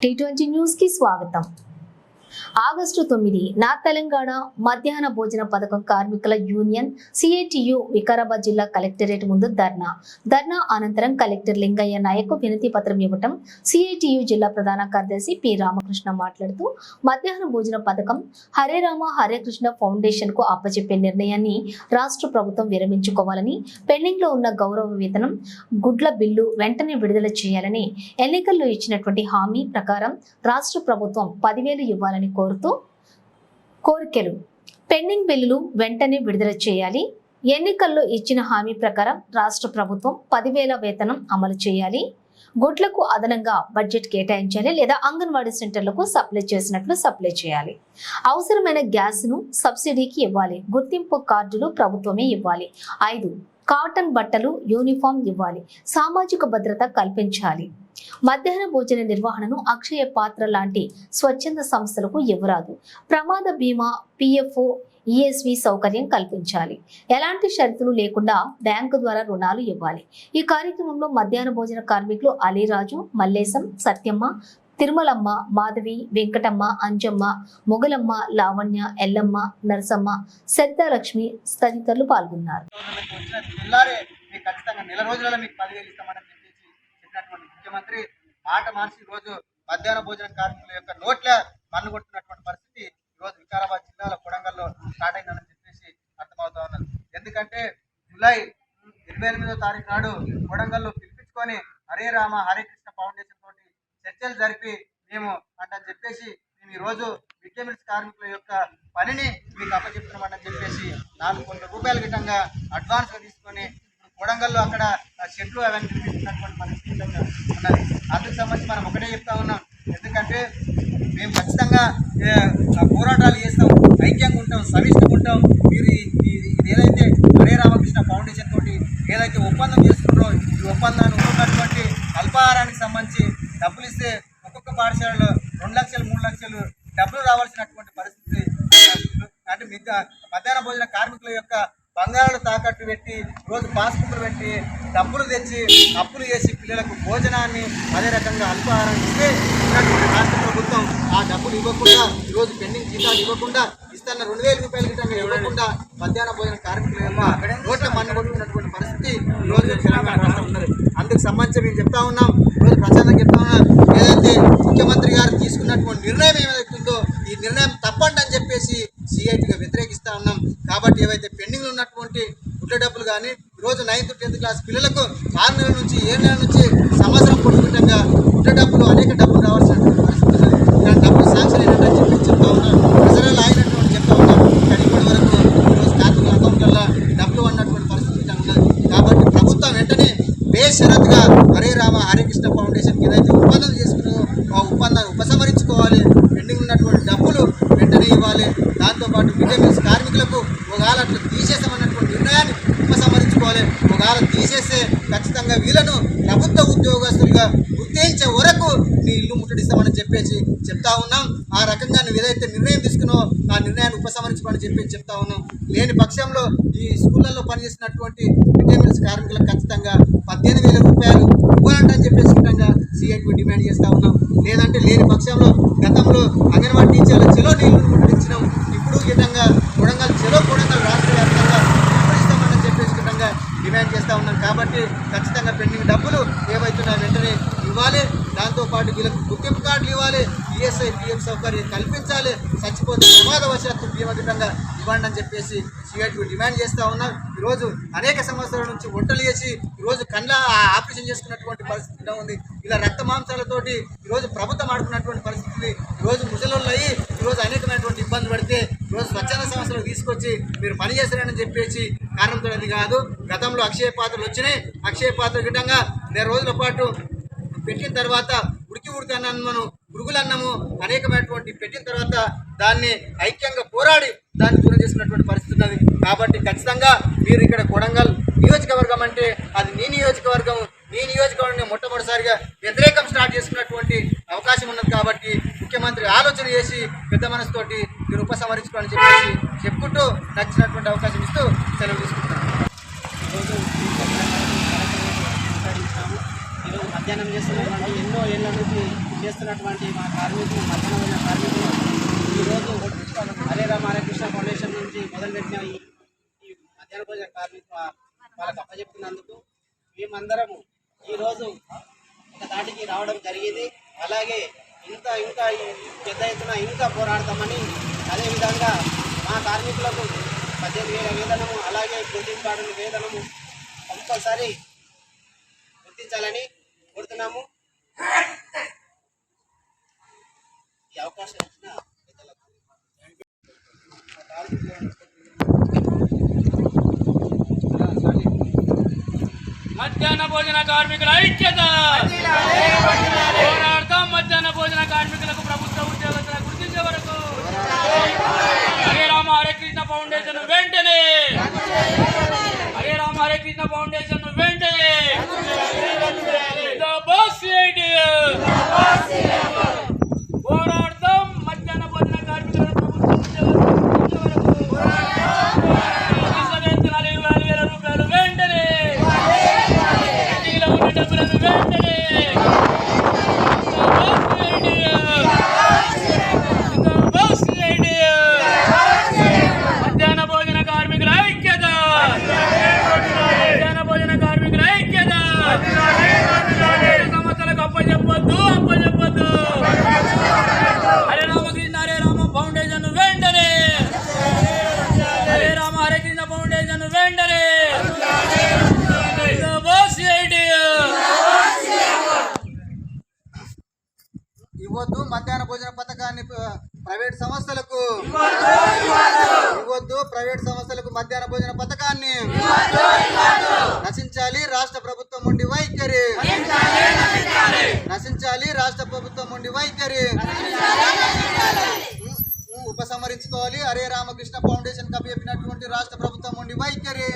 T twenty news కి స్వాగతం August తొమ్మిది నా తెలంగాణ మధ్యాహ్న భోజన పథకం కార్మికుల యూనియన్ సిఐటియు వికారాబాద్ జిల్లా కలెక్టరేట్ ముందు ధర్నా. ధర్నా అనంతరం కలెక్టర్ లింగయ్య నాయక్ వినతి పత్రం ఇవ్వటం సిఐటియు జిల్లా ప్రధాన కార్యదర్శి పి రామకృష్ణ మాట్లాడుతూ మధ్యాహ్న భోజన పథకం హరే రామ హరే కృష్ణ ఫౌండేషన్కు అప్పచెప్పే నిర్ణయాన్ని రాష్ట్ర ప్రభుత్వం విరమించుకోవాలని పెండింగ్లో ఉన్న గౌరవ వేతనం గుడ్ల బిల్లు వెంటనే విడుదల చేయాలని ఎన్నికల్లో ఇచ్చినటువంటి హామీ ప్రకారం రాష్ట్ర ప్రభుత్వం పదివేలు ఇవ్వాలని కోరుతూ కోరికలు. పెండింగ్ బిల్లులు వెంటనే విడుదల చేయాలి. ఎన్నికల్లో ఇచ్చిన హామీ ప్రకారం రాష్ట్ర ప్రభుత్వం పదివేల వేతనం అమలు చేయాలి. గుడ్లకు అదనంగా బడ్జెట్ కేటాయించాలి లేదా అంగన్వాడీ సెంటర్లకు సప్లై చేసినట్లు సప్లై చేయాలి. అవసరమైన గ్యాస్ను సబ్సిడీకి ఇవ్వాలి. గుర్తింపు కార్డులు ప్రభుత్వమే ఇవ్వాలి. ఐదు కాటన్ బట్టలు యూనిఫామ్ ఇవ్వాలి. సామాజిక భద్రత కల్పించాలి. మధ్యాహ్న భోజన నిర్వహణను అక్షయ పాత్ర లాంటి స్వచ్ఛంద సంస్థలకు ఇవ్వరాదు. ప్రమాద బీమా పిఎఫ్ఓ ఈఎస్వి సౌకర్యం కల్పించాలి. ఎలాంటి షరతులు లేకుండా బ్యాంకు ద్వారా రుణాలు ఇవ్వాలి. ఈ కార్యక్రమంలో మధ్యాహ్న భోజన కార్మికులు అలీరాజు మల్లేశం సత్యమ్మ తిరుమలమ్మ మాధవి వెంకటమ్మ అంజమ్మ మొగలమ్మ లావణ్య ఎల్లమ్మ నరసమ్మ లక్ష్మి తదితరులు పాల్గొన్నారు. ఖచ్చితంగా నెల రోజులలో మీకు పదివేలు ఇస్తామని చెప్పేసి చెప్పినటువంటి ముఖ్యమంత్రి మాట మార్చి రోజు మధ్యాహ్న భోజన కార్మికుల యొక్క నోట్ల మన్ను కొట్టినటువంటి పరిస్థితి ఈరోజు రోజు వికారాబాద్ జిల్లాలో కొడంగల్లో స్టార్ట్ అయిందని చెప్పేసి అర్థమవుతా ఉన్నది. ఎందుకంటే జూలై ఇరవై ఎనిమిదో తారీఖు నాడు కొడంగల్లో పిలిపించుకొని హరే రామ హరే కృష్ణ ఫౌండేషన్ తోటి చర్చలు జరిపి మేము అంటే చెప్పేసి మేము ఈ రోజు మిడ్ డే మీల్స్ కార్మికుల యొక్క పనిని మీకు అప్పచెప్తున్నామని చెప్పేసి నాలుగు కోట్ల రూపాయల గిట్టంగా అడ్వాన్స్గా తీసుకొని ఇప్పుడు కొడంగల్లో అక్కడ షెడ్లు అవన్నీ నిర్మిస్తున్నటువంటి పరిస్థితి ఉన్నది అందుకు సంబంధించి మనం ఒకటే చెప్తా ఉన్నాం. ఎందుకంటే మేము ఖచ్చితంగా పోరాటాలు చేస్తాం ఐక్యంగా ఉంటాం సమిష్టిగా ఉంటాం. మీరు ఇది ఏదైతే హరే రామకృష్ణ ఫౌండేషన్ తోటి ఏదైతే ఒప్పందం చేసుకున్నారో ఈ ఒప్పందాన్ని ఉన్నటువంటి అల్పాహారానికి సంబంధించి డబ్బులు ఇస్తే ఒక్కొక్క పాఠశాలలో రెండు లక్షలు మూడు లక్షలు డబ్బులు రావాల్సినటువంటి అంటే మధ్యాహ్న భోజన కార్మికుల యొక్క బంగారాలు తాకట్టు పెట్టి రోజు పాస్బుక్లు పెట్టి డబ్బులు తెచ్చి అప్పులు చేసి పిల్లలకు భోజనాన్ని అదే రకంగా అల్పాహారం ఇస్తే ఉన్నటువంటి రాష్ట్ర ప్రభుత్వం ఆ డబ్బులు ఇవ్వకుండా ఈరోజు పెండింగ్ జీతాలు ఇవ్వకుండా ఇస్తున్న రెండు వేల రూపాయల గిట్టంగా ఇవ్వకుండా మధ్యాహ్న భోజన కార్మికుల యొక్క రోడ్ల మన్ను పరిస్థితి ఈరోజు రోజు తెలంగాణ రాష్ట్రం ఉన్నది. అందుకు సంబంధించి మేము చెప్తా ఉన్నాం ఈరోజు ప్రచారం చెప్తా ఉన్నాం. ఏదైతే ముఖ్యమంత్రి గారు తీసుకున్నటువంటి నిర్ణయం ఏదైతుందో ఈ నిర్ణయం తప్పండి అని చెప్పేసి సిఐటిగా వ్యతిరేకిస్తూ ఉన్నాం. కాబట్టి ఏవైతే పెండింగ్ ఉన్నటువంటి గుడ్ల డబ్బులు కానీ ఈరోజు నైన్త్ టెన్త్ క్లాస్ పిల్లలకు ఆరు నెలల నుంచి ఏడు నెలల నుంచి సంవత్సరం పొడుగుండగా గుడ్ల డబ్బులు అనేక డబ్బులు రావాల్సినటువంటి పరిస్థితి ఉన్నది. డబ్బులు శాంక్షన్ అయినట్టు చెప్పి చెప్తా ఉన్నాం. ప్రజలు ఆగినటువంటి చెప్తా ఉన్నాం. కానీ ఇప్పటి వరకు ఈరోజు కార్మికుల అకౌంట్లలో డబ్బులు అన్నటువంటి పరిస్థితి ఉన్నది. కాబట్టి ప్రభుత్వం వెంటనే బేషరత్గా హరే రామ హరే కృష్ణ ఫౌండేషన్ ఏదైతే ఒప్పందం చేసుకున్నారో ఆ ఒప్పందాన్ని ఉపసంహరించుకోవాలి పెండింగ్ ఉన్నటువంటి డబ్బులు వెంటనే ఇవ్వాలి దాంతోపాటు మిడ్ డే మీల్స్ కార్మికులకు ఒకవేళ అట్లా తీసేసామన్నటువంటి నిర్ణయాన్ని వారు తీసేస్తే ఖచ్చితంగా వీళ్ళను ప్రభుత్వ ఉద్యోగస్తులుగా గుర్తించే వరకు నీ ఇల్లు ముట్టడిస్తామని చెప్పేసి చెప్తా ఉన్నాం. ఆ రకంగా నువ్వు ఏదైతే నిర్ణయం తీసుకున్నావో ఆ నిర్ణయాన్ని ఉపసంహరించమని చెప్పేసి చెప్తా ఉన్నాం. లేని పక్షంలో ఈ స్కూళ్ళల్లో పనిచేసినటువంటి మిడ్ డే మీల్స్ కార్మికులకు ఖచ్చితంగా పద్దెనిమిది వేల రూపాయలు ఇవ్వాలంటని చెప్పేసి విధంగా సిఐకి డిమాండ్ చేస్తా ఉన్నాం లేదంటే లేని పక్షంలో గతంలో అంగన్వాడీ టీచర్ల చెలో నీళ్ళు ముట్టడించినాం ఇప్పుడు ఈ విధంగా కొడంగల్ చెలో కొడంగల్ రాష్ట్ర వ్యాప్తంగా ఇస్తామని చెప్పేసి విధంగా డిమాండ్ చేస్తా ఉన్నాం కాబట్టి ఖచ్చితంగా పెండింగ్ డబ్బులు ఏవైతున్నాయో వెంటనే ఇవ్వాలి. దాంతోపాటు వీళ్ళకి గుర్తింపు కార్డులు ఇవ్వాలి. ఈఎస్ఐ పిఎఫ్ సౌకర్యం కల్పించాలి. చచ్చిపోతే ప్రమాదవశాత్తు బీమా గిట్టంగా ఇవ్వండి అని చెప్పేసి సిఐటి డిమాండ్ చేస్తూ ఉన్నాం. ఈరోజు అనేక సంవత్సరాల నుంచి వంటలు చేసి ఈరోజు కండ్ల ఆపరేషన్ చేసుకున్నటువంటి పరిస్థితి ఉంది. ఇలా రక్త మాంసాలతోటి ఈరోజు ప్రభుత్వం ఆడుకున్నటువంటి పరిస్థితి ఈరోజు ముసలోళ్ళు అయ్యి ఈరోజు అనేకమైనటువంటి ఇబ్బందులు పడితే ఈరోజు స్వచ్ఛంద సంస్థలు తీసుకొచ్చి మీరు పని చేశారని చెప్పేసి కారణంతో అది కాదు. గతంలో అక్షయ పాత్రలు వచ్చినాయి. అక్షయ పాత్ర గిట్టంగా నెల రోజుల పాటు పెట్టిన తర్వాత ఉడికి ఉడికి అన్నాను పురుగులన్నము అనేకమైనటువంటి పెట్టిన తర్వాత దాన్ని ఐక్యంగా పోరాడి దాన్ని దూరం చేసుకున్నటువంటి పరిస్థితి ఉన్నది. కాబట్టి ఖచ్చితంగా మీరు ఇక్కడ కొడంగల్ నియోజకవర్గం అంటే అది నీ నియోజకవర్గం నీ నియోజకవర్గం మొట్టమొదటిసారిగా వ్యతిరేకం స్టార్ట్ చేసుకున్నటువంటి ముఖ్యమంత్రి ఆలోచన చేసి పెద్ద మనసుతోటి మీరు ఉపసంహరించుకోవాలని చెప్పేసి చెప్పుకుంటూ నచ్చినటువంటి అవకాశం ఇస్తూ సెలవు తీసుకుంటాను ఈరోజు మధ్యాహ్నం చేస్తున్నటువంటి ఎన్నో ఏళ్ళ నుంచి చేస్తున్నటువంటి మా కార్మికులు మధ్యాహ్న కార్మికులు ఈరోజు హరే రామ హరే కృష్ణ ఫౌండేషన్ నుంచి మొదలుపెట్టిన ఈ ఈ మధ్యాహ్న భోజన కార్మికులు వాళ్ళకి అప్పచెప్తున్నందుకు మేమందరము ఈరోజు ఒక దాటికి రావడం జరిగింది. అలాగే ఇంకా ఇంకా పెద్ద ఎత్తున ఇంకా పోరాడతామని అదేవిధంగా మా కార్మికులకు పద్దెనిమిది వేల వేతనము అలాగే ప్రోటీన్ కార్డుల వేతనము కంపల్సరీ గుర్తించాలని కోరుతున్నాము. ఈ అవకాశం ఇచ్చిన పెద్దలకు మధ్యాహ్న భోజన కార్మికుల ఐక్యత. పోరాడతాం మధ్యాహ్న భోజన కార్మికులకు ప్రభుత్వ ఉద్యోగస్తుల గుర్తించే వరకు. హరే రామ హరే కృష్ణ ఫౌండేషన్ వెంటనే. హరే రామ హరే కృష్ణ ఫౌండేషన్ వెంటనే. మధ్యాహ్న భోజన పథకాన్ని ప్రైవేట్ సంస్థలకు ఇవ్వద్దు. ప్రైవేట్ సంస్థలకు మధ్యాహ్న భోజన పథకాన్ని నశించాలి. రాష్ట్ర ప్రభుత్వం ఉండి వైఖరి నశించాలి. రాష్ట్ర ప్రభుత్వం ఉండి వైఖరి ఉపసంహరించుకోవాలి. అరే రామకృష్ణ ఫౌండేషన్ కవి చెప్పినటువంటి రాష్ట్ర ప్రభుత్వం ఉండి వైఖరి.